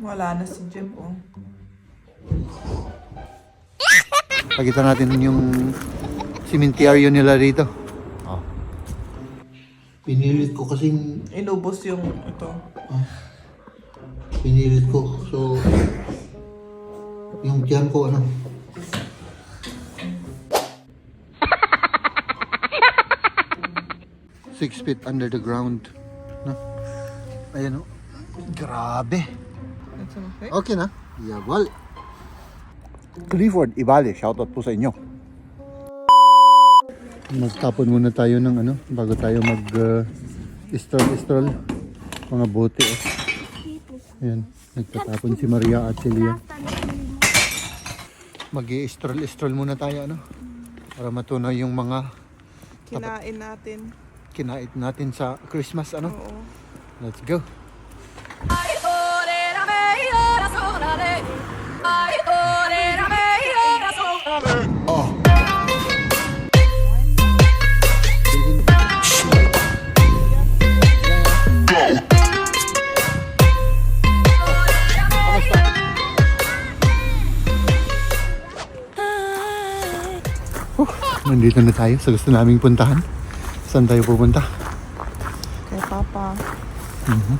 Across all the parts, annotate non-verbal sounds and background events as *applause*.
Wala na si Jeff, oh. Pakita natin yung cemetery nila rito. Oh. Pinilit ko kasing Inubos yung ito. pinilit ko. So, yung tiyan ko ano. Six feet under the ground. No? Ayan o. Grabe. Okay. Okay na. Yabal. Clifford Ibale, shoutout po sa inyo. Magtapon muna tayo ng ano, bago tayo mag uh, stroll stroll. Mga bote oh. Ayan, nagtatapon si Maria at si Leah. mag stroll stroll muna tayo ano. Para matunaw yung mga Kinain natin. kinait natin sa Christmas ano. Oo. Let's go. Nandito na tayo sa gusto naming puntahan. Saan tayo pupunta? Kay Papa. Mhm.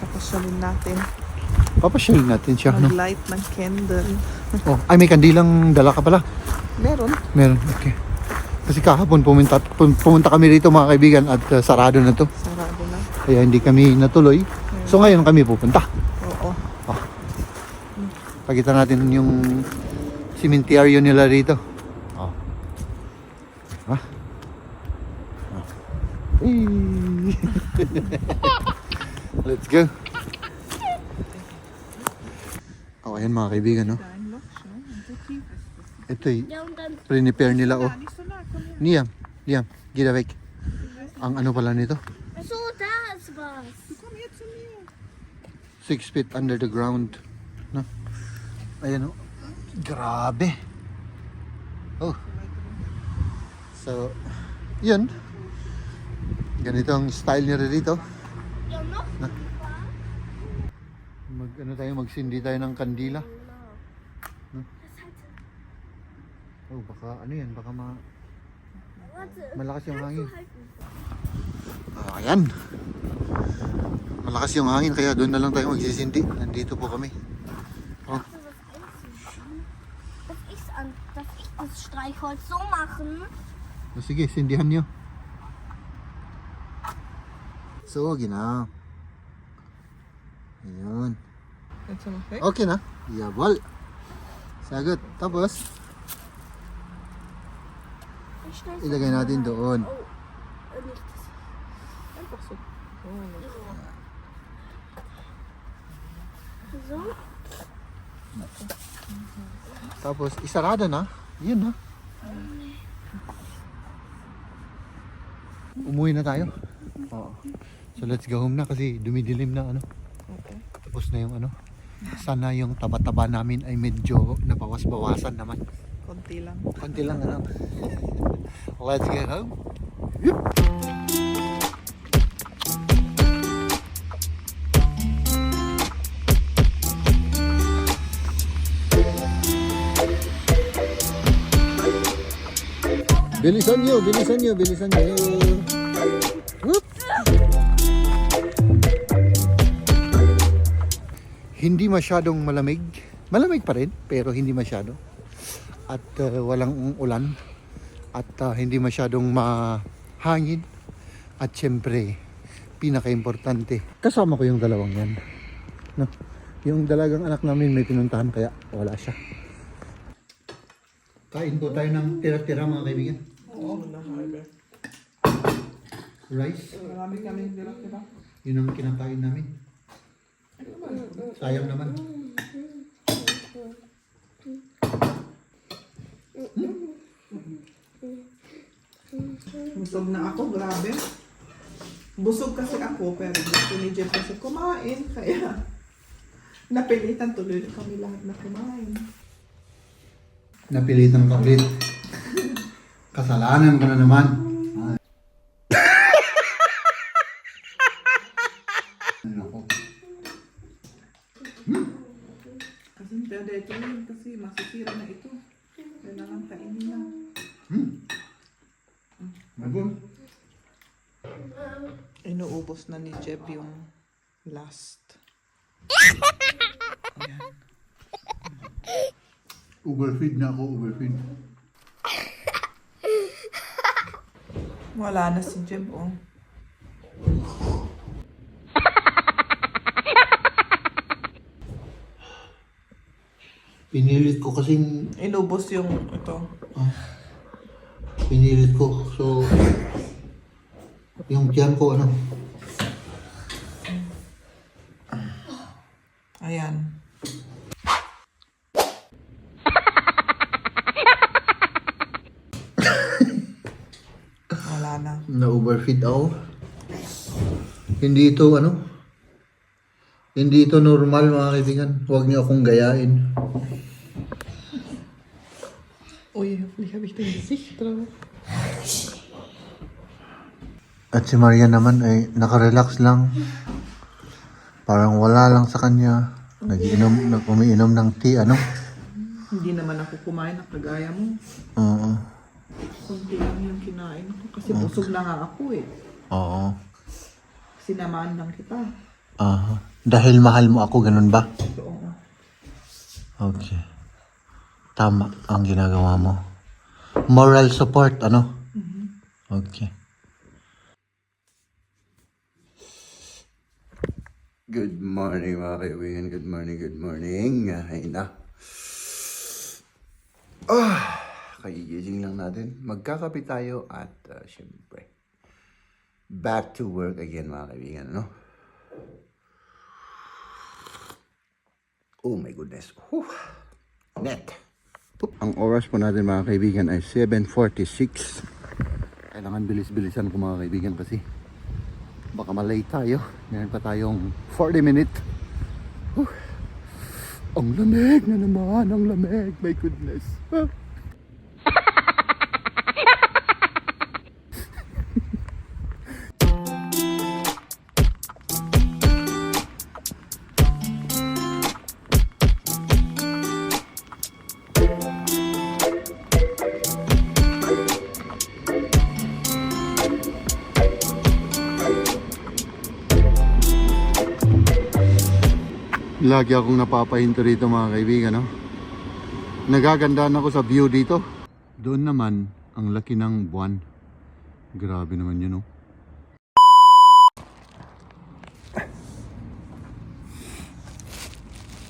Papasyalin natin. Papasyal natin siya, no? Mag-light ng candle. *laughs* Oh, ay may kandilang dala ka pala. Meron. Meron, okay. Kasi kahapon pumunta, pum- pumunta kami rito mga kaibigan at uh, sarado na to. Sarado na. Kaya hindi kami natuloy. So ngayon kami pupunta. Oo. Pakita natin yung cemetery nila rito. Oh. Ah. Ah. Hey. *laughs* Let's go. Oh, ayan mga kaibigan, no? Ito y prepare nila, oh. Liam, Liam, get awake. Ang ano pala nito? So, das was. Six feet under the ground. No? Ayan, oh. Grabe. Oh. So, yun. Ganito ang style nila dito. Noch Mag, ano tayo, magsindi tayo ng kandila. No? Oh, baka, ano yan, baka ma, malakas yung hangin. Oh, ayan. Malakas yung hangin, kaya doon na lang tayo magsisindi. Nandito po kami. Oh, Darf ich an, darf ich das Streichholz so machen? oh, sige, sindihan nyo. So, gina. Ayun. That's okay. Okay na. Yabal. Sagot. Tapos, ilagay natin doon. Tapos, isarado na. Yun na. Umuwi na tayo. Oo. So, let's go home na kasi dumidilim na ano. Okay. Tapos na yung ano. Sana yung taba-taba namin ay medyo nabawas-bawasan naman. Konti lang. Konti lang ano. *laughs* Let's get home. Bilisan nyo, bilisan nyo, bilisan nyo. Whoop. Hindi masyadong malamig. Malamig pa rin, pero hindi masyado. At uh, walang ulan. At uh, hindi masyadong mahangin. At syempre, pinaka-importante, kasama ko yung dalawang yan. No? Yung dalagang anak namin may pinuntahan kaya wala siya. Kain po tayo ng tira-tira mga kaibigan. Oo. Rice, Marami kami tira-tira. yun ang kinakain namin. Sayang naman. Busog na ako, grabe. Busog kasi ako, pero gusto ni Jeff kasi kumain. Kaya, *laughs* napilitan tuloy kami lahat na kumain. Napilitan ka ulit. Kasalanan ka na naman. Ay. Ano ko? Hmm? Dede ito yun kasi masisira na ito. Kailangan kainin na. Magun. Inuubos na ni Jeb yung last. Ayan. Overfeed na ako, overfeed. Wala na si Jeb, oh. Pinilit ko kasing Inubos yung ito. pinilit ko. So, yung tiyan ko, ano, Ayan. Wala na. na-overfeed ako. Hindi ito, ano, hindi ito normal mga kaibigan. Huwag niyo akong gayain. Uy, hoffentlich habe ich dein Gesicht drauf. At si Maria naman ay nakarelax lang. Parang wala lang sa kanya. Nagiinom, nag umiinom ng tea, ano? Hindi naman ako kumain ng kagaya mo. Oo. Kunti lang yung kinain ko kasi busog na nga ako eh. Oo. Sinamaan lang kita. Aha. Dahil mahal mo ako, ganun ba? So, oo. Okay. Tama ang ginagawa mo. Moral support, ano? Okay. Good morning mga kaibigan. Good morning, good morning. Ay na. Ah, kagigising lang natin. Magkakape tayo at uh, syempre, back to work again mga kaibigan, ano? Oh my goodness. Whew. Net. Ang oras po natin mga kaibigan ay 7.46. Kailangan bilis-bilisan ko mga kaibigan kasi baka malate tayo. Meron pa tayong 40 minute. Whew. Ang lamig na naman, ang lamig. My goodness. Lagi akong napapahinto rito mga kaibigan, no? Nagagandaan ako sa view dito. Doon naman, ang laki ng buwan. Grabe naman yun, no?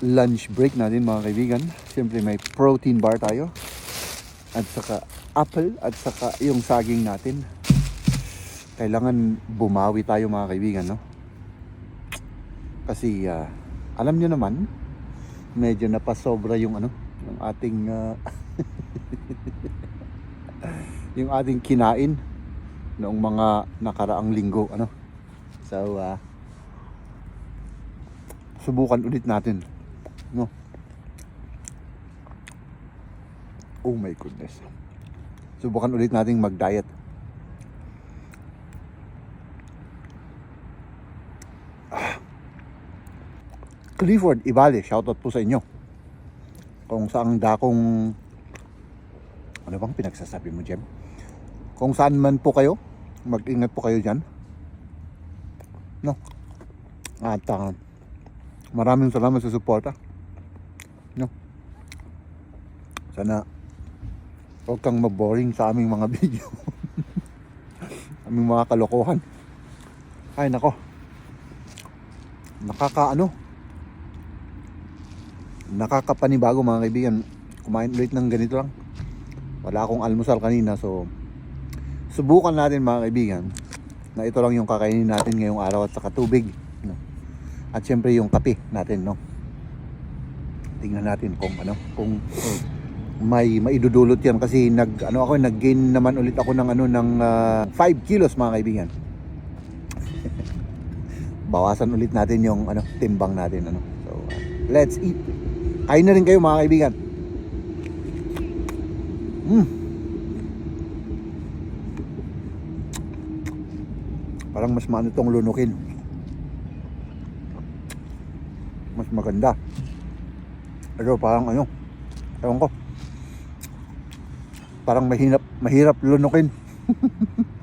Lunch break natin mga kaibigan. Siyempre may protein bar tayo. At saka apple at saka yung saging natin. Kailangan bumawi tayo mga kaibigan, no? Kasi ah, alam nyo naman, medyo napasobra yung ano, yung ating ah, *laughs* yung ating kinain noong mga nakaraang linggo, ano. So, ah, subukan ulit natin. No. Oh my goodness. Subukan ulit nating mag-diet. Clifford Ibale, shoutout po sa inyo. Kung saan dakong ano bang pinagsasabi mo, Jem? Kung saan man po kayo, mag-ingat po kayo dyan. No? At ah, maraming salamat sa suporta. No? Sana huwag kang maboring sa aming mga *laughs* video. aming mga kalokohan. Ay, nako. Nakakaano, nakakapanibago mga kaibigan. Kumain ulit ng ganito lang. Wala akong almusal kanina so subukan natin mga kaibigan na ito lang yung kakainin natin ngayong araw at saka tubig no? at syempre yung kape natin no? Tingnan natin kung ano kung may maidudulot yan. Kasi nag ano ako nag-gain naman ulit ako ng ano ng 5 kilos mga kaibigan. *laughs* Bawasan ulit natin yung ano timbang natin ano? So uh, let's eat Kain na rin kayo mga kaibigan. Mm. Parang mas maano tong lunukin. Mas maganda. Pero parang ano, ewan ko. Parang mahirap, mahirap lunukin. *laughs*